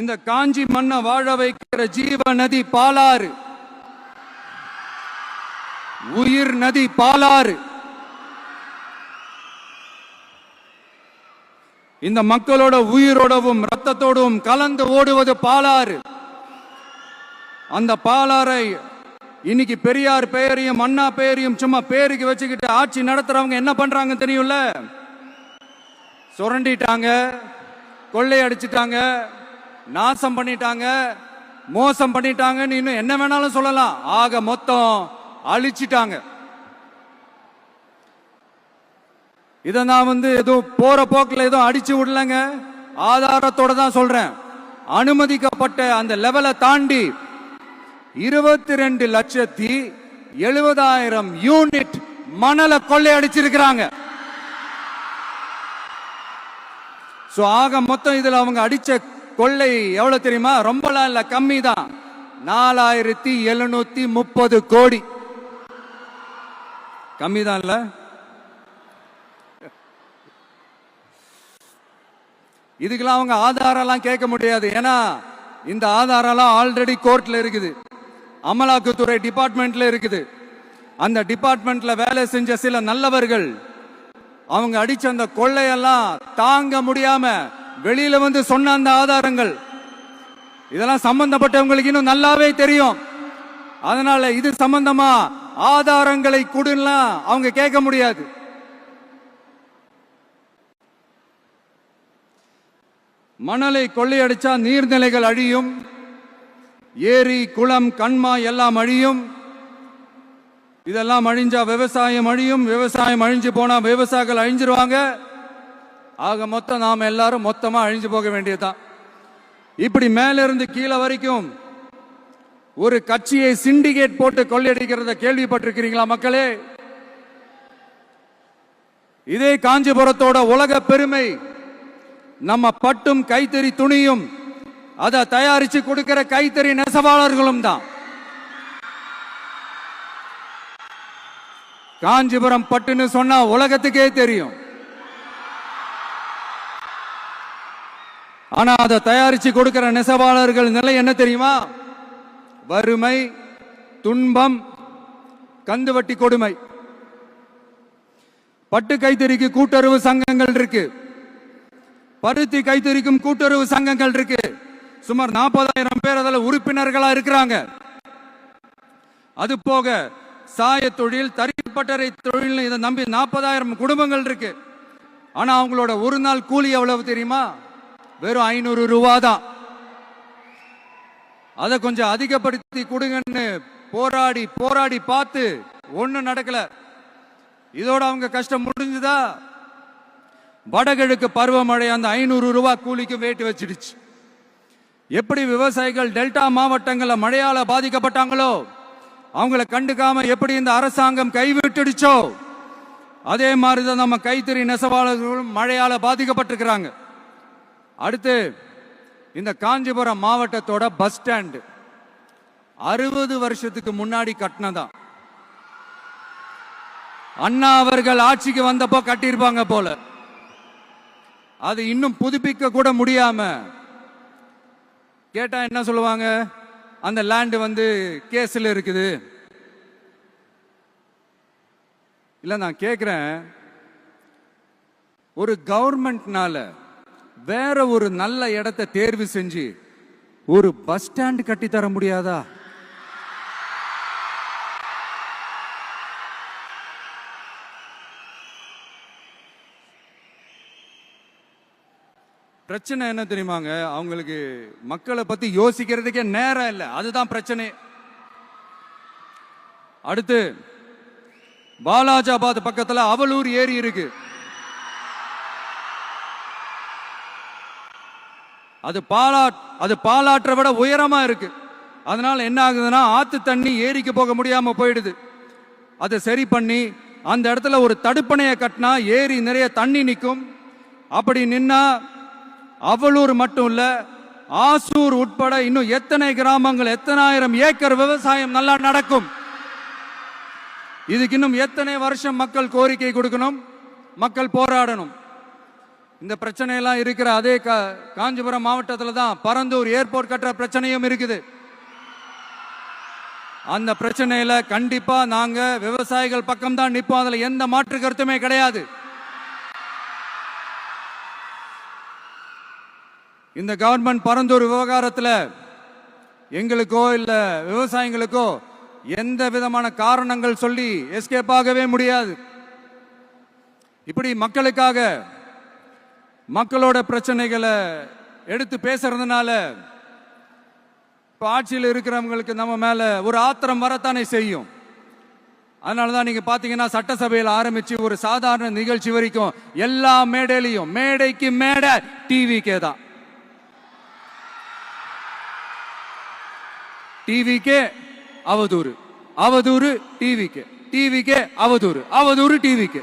இந்த காஞ்சி மண்ணை வாழ வைக்கிற ஜீவ நதி பாலாறு. உயிர் நதி பாலாறு. இந்த மக்களோட உயிரோடவும் ரத்தத்தோடும் கலந்து ஓடுவது பாலாறு. அந்த பாலாறை இன்னைக்கு பெரியார் பெயரையும் அண்ணா பெயரையும் சும்மா பேருக்கு வச்சுக்கிட்டு ஆட்சி நடத்துறவங்க என்ன பண்றாங்க தெரியும்ல? சுரண்டிட்டாங்க கொள்ளையடிச்சிட்டாங்க நாசம் பண்ணிட்டாங்க மோசம் பண்ணிட்டாங்கன்னு இன்னும் என்ன வேணாலும் சொல்லலாம். ஆக மொத்தம் அழிச்சிட்டாங்க. இதை நான் வந்து எதுவும் போற போக்கில் எதுவும் அடிச்சு விடலங்க. ஆதாரத்தோட தான் சொல்றேன். அனுமதிக்கப்பட்ட அந்த லெவலை தாண்டி இருபத்தி ரெண்டு லட்சத்தி எழுபதாயிரம் யூனிட் மணலை கொள்ளையடிச்சிருக்கிறாங்க. ஸோ ஆக மொத்தம் இதுல அவங்க அடிச்ச கொள்ளை எவ்வளவு தெரியுமா? ரொம்பலாம் இல்ல கம்மி தான் நாலாயிரத்தி எழுநூத்தி முப்பது கோடி. கம்மி தான் இல்ல? இதுக்கெல்லாம் அவங்க ஆதாரம்லாம் கேட்க முடியாது. ஏன்னா இந்த ஆதாரம்லாம் ஆல்ரெடி கோர்ட்ல இருக்குது. அமலாக்கத்துறை டிபார்ட்மெண்ட்ல இருக்குது. அந்த டிபார்ட்மெண்ட்ல வேலை செஞ்ச சில நல்லவர்கள் அவங்க அடிச்ச அந்த கொள்ளையெல்லாம் தாங்க முடியாம வெளியில வந்து சொன்ன அந்த ஆதாரங்கள் இதெல்லாம் சம்பந்தப்பட்டவங்களுக்கு இன்னும் நல்லாவே தெரியும். அதனால இது சம்பந்தமா ஆதாரங்களை கொடுலாம் அவங்க கேட்க முடியாது. மணலை கொள்ளையடிச்சா நீர்நிலைகள் அழியும் ஏரி குளம் கண்மா எல்லாம் அழியும். இதெல்லாம் அழிஞ்சா விவசாயம் அழியும் விவசாயம் அழிஞ்சு போனா விவசாயிகள் அழிஞ்சிருவாங்க. ஆக மொத்தம் நாம் எல்லாரும் மொத்தமா அழிஞ்சு போக வேண்டியதுதான். இப்படி மேலிருந்து கீழே வரைக்கும் ஒரு கட்சியை சிண்டிகேட் போட்டு கொள்ளையடிக்கிறத கேள்விப்பட்டிருக்கிறீங்களா மக்களே? இதே காஞ்சிபுரத்தோட உலக பெருமை நம்ம பட்டும் கைத்தறி துணியும் அதை தயாரிச்சு கொடுக்கிற கைத்தறி நெசவாளர்களும் தான். காஞ்சிபுரம் பட்டுன்னு சொன்னா உலகத்துக்கே தெரியும். ஆனா அதை தயாரிச்சு கொடுக்கிற நெசவாளர்கள் நிலை என்ன தெரியுமா? வறுமை துன்பம் கந்துவட்டி கொடுமை. பட்டு கைத்தறிக்கு கூட்டுறவு சங்கங்கள் இருக்கு. பருத்தி கைத்தறிக்கும் கூட்டுறவு சங்கங்கள் இருக்கு. சுமார் நாற்பதாயிரம் பேர் அதில் உறுப்பினர்களா இருக்கிறாங்க. அது போக சாய தொழில் தறிப்பட்டறை தொழில் இதை நம்பி நாற்பதாயிரம் குடும்பங்கள் இருக்கு. ஆனா அவங்களோட ஒரு நாள் கூலி எவ்வளவு தெரியுமா? வெறும் ஐநூறு ரூபா தான் அதை கொஞ்சம் அதிகப்படுத்தி கொடுங்கன்னு போராடி போராடி பார்த்து ஒன்றும் நடக்கல. இதோட அவங்க கஷ்டம் முடிஞ்சுதா? வடகிழக்கு பருவமழை அந்த ஐநூறு ரூபாய் கூலிக்கு வேட்டு வச்சிடுச்சு. எப்படி விவசாயிகள் டெல்டா மாவட்டங்களில் மழையால பாதிக்கப்பட்டாங்களோ அவங்கள கண்டுக்காம எப்படி இந்த அரசாங்கம் கைவிட்டுடுச்சோ அதே மாதிரிதான் நம்ம கைத்தறி நெசவாளர்களும் மழையால பாதிக்கப்பட்டிருக்கிறாங்க. அடுத்து இந்த காஞ்சிபுரம் மாவட்டத்தோட பஸ் ஸ்டாண்டு. அறுபது வருஷத்துக்கு முன்னாடி கட்டினதான். அண்ணா அவர்கள் ஆட்சிக்கு வந்தப்போ கட்டியிருப்பாங்க போல. அது இன்னும் புதுப்பிக்க கூட முடியாம கேட்டா என்ன சொல்லுவாங்க? அந்த லேண்ட் வந்து கேஸ்ல இருக்குது. இல்ல நான் கேக்குறேன். ஒரு கவர்மெண்ட்னால வேற ஒரு நல்ல இடத்தை தேர்வு செஞ்சு ஒரு பஸ் ஸ்டாண்ட் கட்டி தர முடியாதா? பிரச்சனை என்ன தெரியுமாங்க? அவங்களுக்கு மக்களை பத்தி யோசிக்கிறதுக்கே நேரம் இல்லை. அதுதான் பிரச்சனை. அடுத்து பாலாஜாபாத் பக்கத்துல அவலூர் ஏரி இருக்கு. அது பாலாட் அது பாலாற்றை விட உயரமா இருக்கு. அதனால என்ன ஆகுதுன்னா ஆத்து தண்ணி ஏரிக்கு போக முடியாம போயிடுது. அதை சரி பண்ணி அந்த இடத்துல ஒரு தடுப்பணையை கட்டினா ஏரி நிறைய தண்ணி நிற்கும். அப்படி நின்னா அவலூர் மட்டும் இல்ல ஆசூர் உட்பட இன்னும் எத்தனை கிராமங்கள் எத்தனாயிரம் ஏக்கர் விவசாயம் நல்லா நடக்கும். இதுக்கு இன்னும் எத்தனை வருஷம் மக்கள் கோரிக்கை கொடுக்கணும் மக்கள் போராடணும். இந்த பிரச்சனை எல்லாம் இருக்கிற அதே காஞ்சிபுரம் மாவட்டத்தில் தான் பரந்தூர் ஏர்போர்ட் கட்டுற பிரச்சனையும் இருக்குது. அந்த பிரச்சனையில கண்டிப்பா நாங்க விவசாயிகள் பக்கம் தான் நிற்போம் அதுல எந்த மாற்று கருத்துமே கிடையாது. இந்த கவர்மெண்ட் பரந்தூர் விவகாரத்தில் எங்களுக்கோ இல்லை விவசாயிகளுக்கோ எந்த விதமான காரணங்கள் சொல்லி எஸ்கேப் ஆகவே முடியாது. இப்படி மக்களுக்காக மக்களோட பிரச்சனைகளை எடுத்து பேசுறதுனால இப்போ ஆட்சியில் இருக்கிறவங்களுக்கு நம்ம மேல ஒரு ஆத்திரம் வரத்தானே செய்யும். அதனால தான் நீங்க பாத்தீங்கன்னா சட்டசபையில் ஆரம்பிச்சு ஒரு சாதாரண நிகழ்ச்சி வரைக்கும் எல்லா மேடையிலையும் மேடைக்கு மேடை டிவிக்கே தான். டிவிக்கே அவதூறு. அவதூறு டிவிக்கு டிவிக்கே அவதூறு. அவதூறு டிவிக்கு